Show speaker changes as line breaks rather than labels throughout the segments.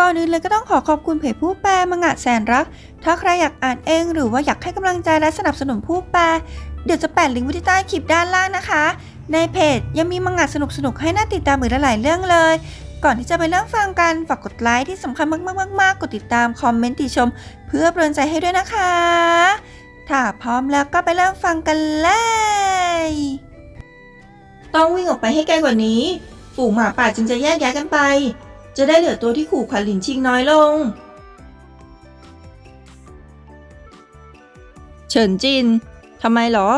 ก่อนอื่นเลยก็ต้องขอขอบคุณเพจผู้แปลมังงะแสนรัก ถ้าใครอยากอ่านเองหรือว่าอยากให้กำลังใจและสนับสนุนผู้แปล เดี๋ยวจะแปะลิงก์ไว้ที่ใต้คลิปด้านล่างนะคะ ในเพจยังมีมังงะสนุกๆให้น่าติดตามอีกหลายเรื่องเลย ก่อนที่จะไปเริ่มฟังกันฝากกดไลค์ที่สำคัญมากๆๆๆกดติดตามคอมเมนต์ติชม เพื่อเป็นกใจให้ด้วยนะคะ ถ้าพร้อมแล้วก็ไปเริ่มฟังกันเลยต้องวิ่งออกไปให้ไกลกว่านี้ ฝูงหมาป่าจึงจะแยกย้ายกันไป จะได้เหลือตัวที่ขู่ขวัญหลินชิงน้อยลง เฉินจินทำไมหรอ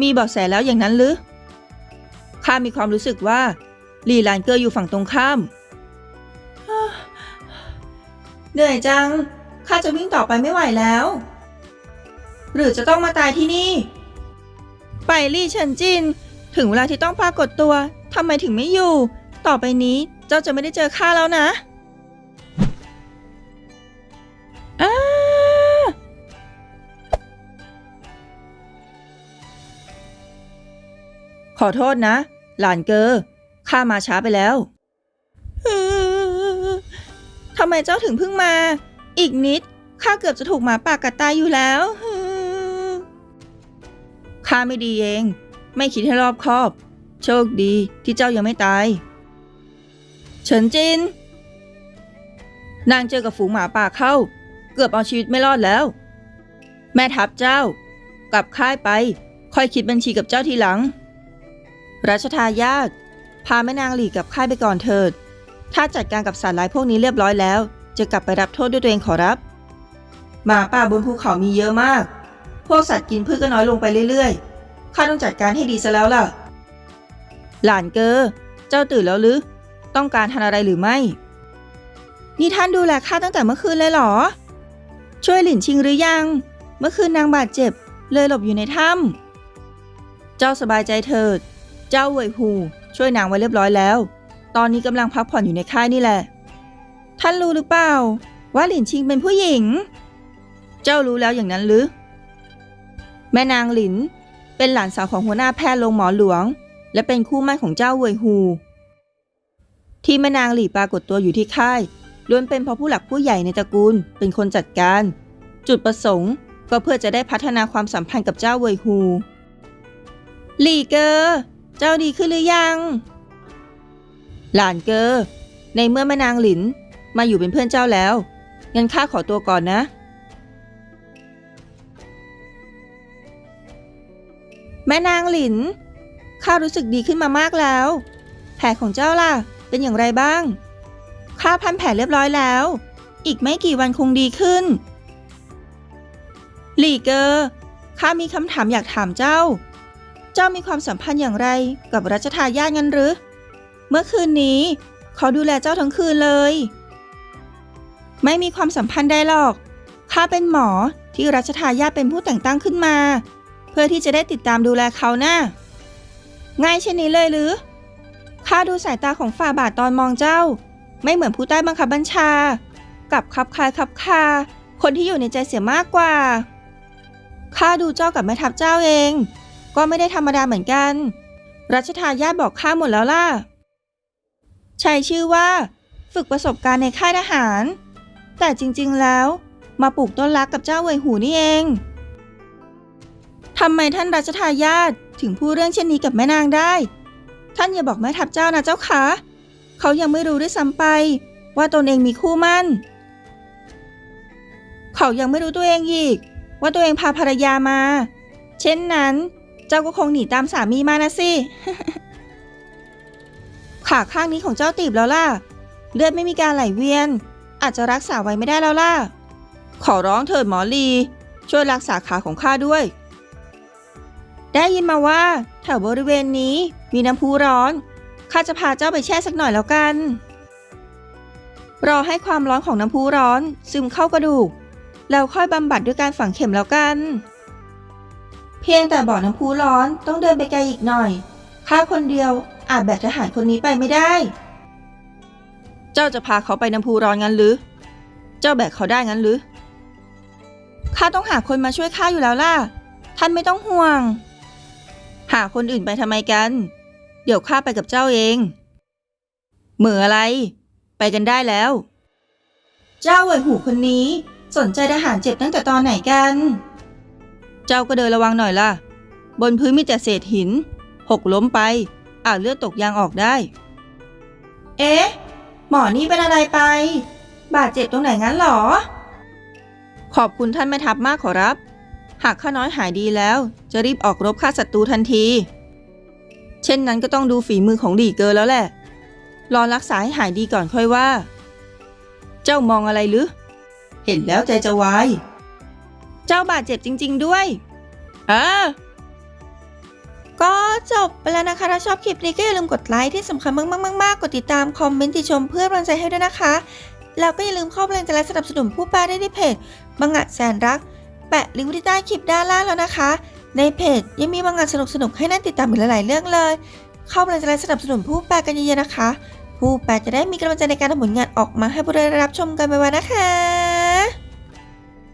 มีเบาะแสแล้วอย่างนั้นหรือข้ามีความรู้สึกว่าลีหลานเกอร์อยู่ฝั่งตรงข้าม เหนื่อยจัง ข้าจะวิ่งต่อไปไม่ไหวแล้ว หรือจะต้องมาตายที่นี่ ไปลี่เฉินจิน ถึงเวลาที่ต้องปรากฏตัวทำไมถึงไม่อยู่ ต่อไปนี้ เจ้าจะไม่ได้เจอข้าแล้วนะอ้าขอโทษนะ หลานเกอข้ามาช้าไปแล้วทำไมเจ้าถึงเพิ่งมา อีกนิดข้าเกือบจะถูกหมาป่ากัดตายอยู่แล้วข้าไม่ดีเอง ไม่คิดให้รอบคอบ โชคดีที่เจ้ายังไม่ตายเฉินจิน นางเจอกับฝูงหมาป่าเข้า เกือบเอาชีวิตไม่รอดแล้ว แม่ทัพเจ้า กลับค่ายไป ค่อยคิดบัญชีกับเจ้าทีหลัง รัชทายาทพาแม่นางหลีกับค่ายไปก่อนเถิด ถ้าจัดการกับสัตว์ร้ายพวกนี้เรียบร้อยแล้ว จะกลับไปรับโทษด้วยตัวเองขอรับ หมาป่าบนภูเขามีเยอะมาก พวกสัตว์กินพืชก็น้อยลงไปเรื่อยๆ ข้าต้องจัดการให้ดีซะแล้วล่ะ หลานเกอ เจ้าตื่นแล้วหรือ ต้องการทานอะไรหรือไม่ นี่ท่านดูแลข้าตั้งแต่เมื่อคืนเลยเหรอ ช่วยหลินชิงหรือยัง เมื่อคืนนางบาดเจ็บ เลยหลบอยู่ในถ้ำเจ้าสบายใจเถิด เจ้าเวยหูช่วยนางไว้เรียบร้อยแล้ว ตอนนี้กำลังพักผ่อนอยู่ในค่ายนี่แหละ ท่านรู้หรือเปล่า ว่าหลินชิงเป็นผู้หญิง เจ้ารู้แล้วอย่างนั้นหรือ แม่นางหลินเป็นหลานสาวของหัวหน้าแพทย์โรงหมอหลวง และเป็นคู่หมั่นของเจ้าเวยฮู ที่แม่นางหลี่ปรากฏตัวอยู่ที่ค่ายล้วนเป็นเพราะผู้หลักผู้ใหญ่ในตระกูลเป็นคนจัดการ จุดประสงค์ก็เพื่อจะได้พัฒนาความสัมพันธ์กับเจ้าเวยฮูหลี่เกอเจ้าดีขึ้นหรือยัง หลานเกอในเมื่อแม่นางหลินมาอยู่เป็นเพื่อนเจ้าแล้วงั้นข้าขอตัวก่อนนะ แม่นางหลินข้ารู้สึกดีขึ้นมามากแล้ว แผลของเจ้าล่ะ เป็นอย่างไรบ้าง ข้าพันแผลเรียบร้อยแล้ว อีกไม่กี่วันคงดีขึ้น หลี่เกอข้ามีคำถามอยากถามเจ้า เจ้ามีความสัมพันธ์อย่างไรกับรัชทายาทงั้นหรือ เมื่อคืนนี้เขาดูแลเจ้าทั้งคืนเลย ไม่มีความสัมพันธ์ใดหรอก ข้าเป็นหมอที่รัชทายาทเป็นผู้แต่งตั้งขึ้นมา เพื่อที่จะได้ติดตามดูแลเขานะ่ะง่ายเช่นนี้เลยหรือ ข้าดูสายตาของฝ่าบาทตอนมองเจ้า ไม่เหมือนผู้ใต้บังคับบัญชา กับคับคายคับคา คนที่อยู่ในใจเสียมากกว่า ข้าดูเจ้ากับแม่ทัพเจ้าเอง ก็ไม่ได้ธรรมดาเหมือนกัน รัชทายาทบอกข้าหมดแล้วล่ะ ใช้ชื่อว่า ฝึกประสบการณ์ในค่ายทหาร แต่จริงๆแล้ว มาปลูกต้นรักกับเจ้าเวยหูนี่เองทำไมท่านรัชทายาทถึงพูดเรื่องเช่นนี้กับแม่นางได้ ท่านอย่าบอกแม่ทัพเจ้านะเจ้าคะเขายังไม่รู้ด้วยซ้ำไป ว่าตนเองมีคู่มั่น เขายังไม่รู้ตัวเองอีก ว่าตัวเองพาภรรยามา เช่นนั้น เจ้าก็คงหนีตามสามีมานะสิขาข้างนี้ของเจ้าตีบแล้วล่ะ เลือดไม่มีการไหลเวียน อาจจะรักษาไว้ไม่ได้แล้วล่ะ ขอร้องเถิดหมอลี ช่วยรักษาขาของข้าด้วย ได้ยินมาว่าแถวบริเวณนี้มีน้ำพุร้อน ข้าจะพาเจ้าไปแช่สักหน่อยแล้วกัน รอให้ความร้อนของน้ำพุร้อน ซึมเข้ากระดูก แล้วค่อยบำบัดด้วยการฝังเข็มแล้วกัน เพียงแต่บ่อน้ำพุร้อนต้องเดินไปไกลอีกหน่อย ข้าคนเดียวอาจแบกทหารคนนี้ไปไม่ได้ เจ้าจะพาเขาไปน้ำพุร้อนงั้นหรือ เจ้าแบกเขาได้งั้นหรือ ข้าต้องหาคนมาช่วยข้าอยู่แล้วล่ะ ท่านไม่ต้องห่วง หาคนอื่นไปทำไมกัน เดี๋ยวข้าไปกับเจ้าเอง เหมืออะไร ไปกันได้แล้ว เจ้าเหวยหูคนนี้ สนใจทหารเจ็บตั้งแต่ตอนไหนกัน เจ้าก็เดินระวังหน่อยล่ะ บนพื้นมีแต่เศษหิน หกล้มไปอาจเลือดตกยางออกได้ เอ๊ะ หมอนี่เป็นอะไรไป บาดเจ็บตรงไหนงั้นหรอ ขอบคุณท่านแม่ทัพมากขอรับ หากข้าน้อยหายดีแล้ว จะรีบออกรบฆ่าศัตรูทันที เช่นนั้นก็ต้องดูฝีมือของหลีเกอแล้วแหละ รอรักษาให้หายดีก่อนค่อยว่า เจ้ามองอะไรหรือ เห็นแล้วใจจะวาย เจ้าบาดเจ็บจริง ๆ ด้วยอ่าก็จบไปแล้วนะคะ ถ้าชอบคลิปนี้ก็อย่าลืมกดไลค์ที่สำคัญมากๆๆๆกดติดตามคอมเมนต์ติชมเพื่อกำลังใจให้ด้วยนะคะ แล้วก็อย่าลืมเข้าไปเป็นกำลังใจและสนับสนุนผู้แปลได้ที่เพจบังงะแสนรัก แปะลิงก์ไว้ที่ใต้คลิปด้านล่างแล้วนะคะ ในเพจยังมีบางงานสนุกๆให้นั่นติดตามอีกหลายๆเรื่องเลย เข้าไปเลยสนับสนุนผู้แปลกันเยอะๆนะคะ ผู้แปลจะได้มีกำลังใจในการทำผลงานออกมาให้ผู้ได้รับชมกันไปวันนะคะ